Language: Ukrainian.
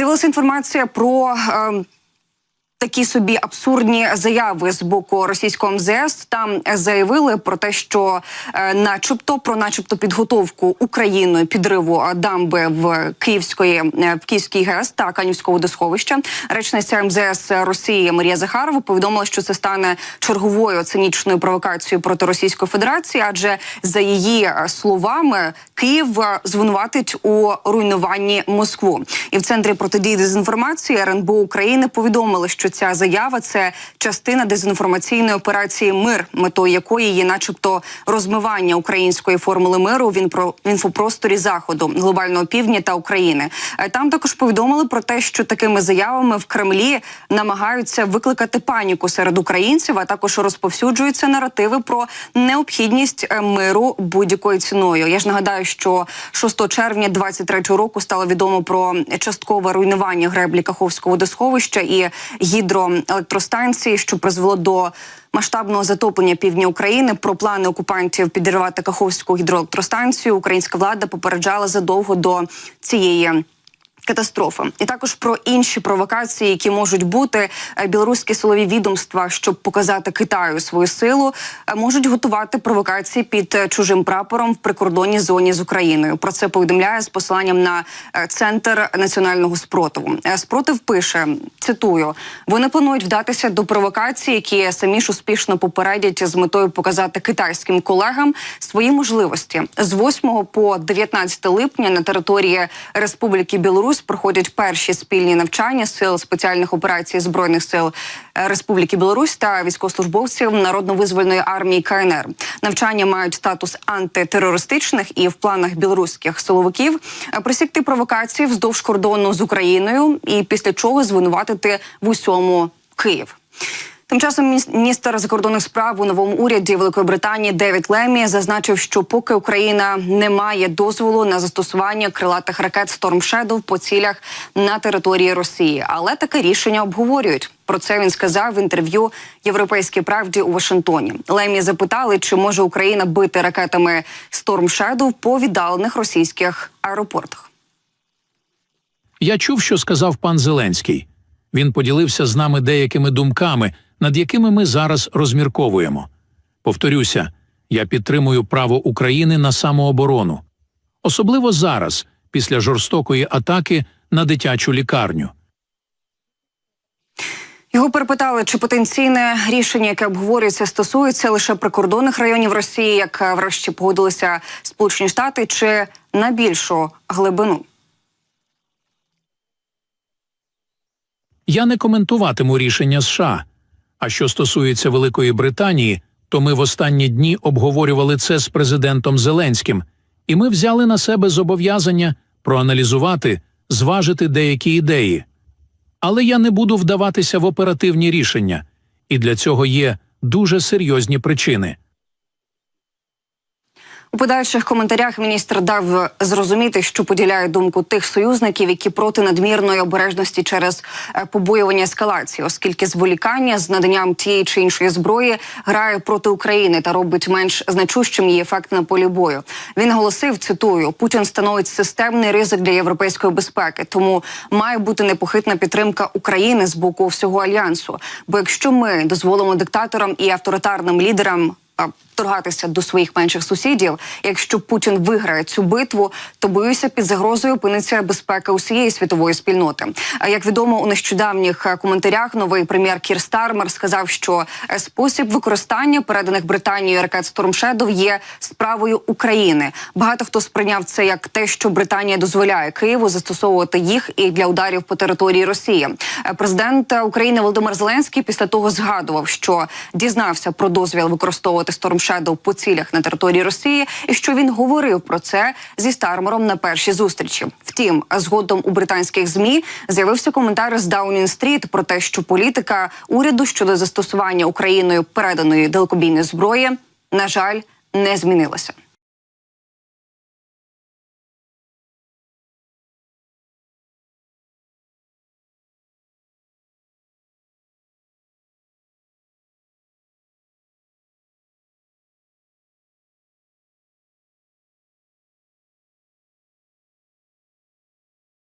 З'явилася інформація про. Е, Такі собі абсурдні заяви з боку російського МЗС там заявили про те, що, е, начебто, про, начебто, підготовку Україною підриву дамби в Київської е, в Київській ГЕС та Канівського водосховища. Речниця МЗС Росії Марія Захарова повідомила, що це стане черговою цинічною провокацією проти Російської Федерації, адже за її е, словами Київ звинуватить у руйнуванні Москву. І в центрі протидії дезінформації РНБО України повідомили, що ця заява це частина дезінформаційної операції Мир, метою якої є, начебто, розмивання української формули миру в інфопросторі заходу, глобального півдня та України. Е, Там також повідомили про те, що такими заявами в Кремлі намагаються викликати паніку серед українців, а також розповсюджуються наративи про необхідність е, миру будь-якою ціною. Я ж нагадаю, що 6 червня 23 року стало відомо про часткове руйнування греблі Каховського водосховища і гідроелектростанції, що призвело до масштабного затоплення півдня України. Про плани окупантів підірвати Каховську гідроелектростанцію. Українська влада попереджала задовго до цієї. Катастрофи і також про інші провокації, які можуть бути Е, білоруські силові відомства, щоб показати Китаю свою силу, е, можуть готувати провокації під е, чужим прапором в прикордонній зоні з Україною. Про це повідомляє з посиланням на центр національного спротиву. Спротив пише цитую: вони планують вдатися до провокацій, які самі ж успішно попередять з метою показати китайським колегам свої можливості з 8 по 19 липня на території Республіки Білорусь проходять перші спільні навчання сил спеціальних операцій збройних сил е, Республіки Білорусь та військовослужбовців народно-визвольної армії КНР. Навчання мають статус антитерористичних і в планах білоруських силовиків е, присікти провокації вздовж кордону з Україною і після чого звинуватити в усьому Київ. Тим часом міністр закордонних справ у новому уряді Великої Британії Девід Лемі зазначив, що поки Україна не має дозволу на застосування крилатих ракет Storm Shadow по цілях на території Росії, але таке рішення обговорюють. Про це він сказав в інтерв'ю Європейській правді у Вашингтоні. Лемі запитали, чи може Україна бити ракетами Storm Shadow по віддалених російських аеропортах. Я чув, що сказав пан Зеленський. Він поділився з нами деякими думками, над якими ми зараз розмірковуємо. Повторюся, я підтримую право України на самооборону, особливо зараз, після жорстокої атаки на дитячу лікарню. Його перепитали, чи потенційне рішення, яке обговорюється, стосується лише прикордонних районів Росії, як е, врешті погодилися Сполучені Штати, чи на більшу глибину. Я не коментуватиму рішення США. А що стосується Великої Британії, то ми в останні дні обговорювали це з президентом Зеленським, і ми взяли на себе зобов'язання проаналізувати, зважити деякі ідеї. Але я не буду вдаватися в оперативні рішення, і для цього є дуже серйозні причини. У подальших коментарях міністр дав зрозуміти, що поділяє думку тих союзників, які проти надмірної обережності через е, побоювання ескалації, оскільки зволікання з наданням тієї чи іншої зброї грає проти України та робить менш значущим її ефект на полі бою. Він оголосив, цитую: Путін становить системний ризик для європейської безпеки, тому має бути непохитна підтримка України з боку всього альянсу. Бо якщо ми дозволимо диктаторам і авторитарним лідерам а, торгатися до своїх менших сусідів. Якщо Путін виграє цю битву, то боюся, під загрозою опиниться безпека усієї світової спільноти. Як відомо у нещодавніх е, коментарях, новий прем'єр Кір Стармер сказав, що е, спосіб використання переданих Британією ракет Shadow є справою України. Багато хто сприйняв це як те, що Британія дозволяє Києву застосовувати їх і для ударів по території Росії. Е, Президент України Володимир Зеленський після того згадував, що дізнався про дозвіл використовувати Storm Shadow по цілях на території Росії, і що він говорив про це зі Стармером на першій зустрічі. Втім, згодом у британських змі з'явився коментар з Даунін-стріт про те, що політика уряду щодо застосування Україною переданої далекобійної зброї, на жаль, не змінилася.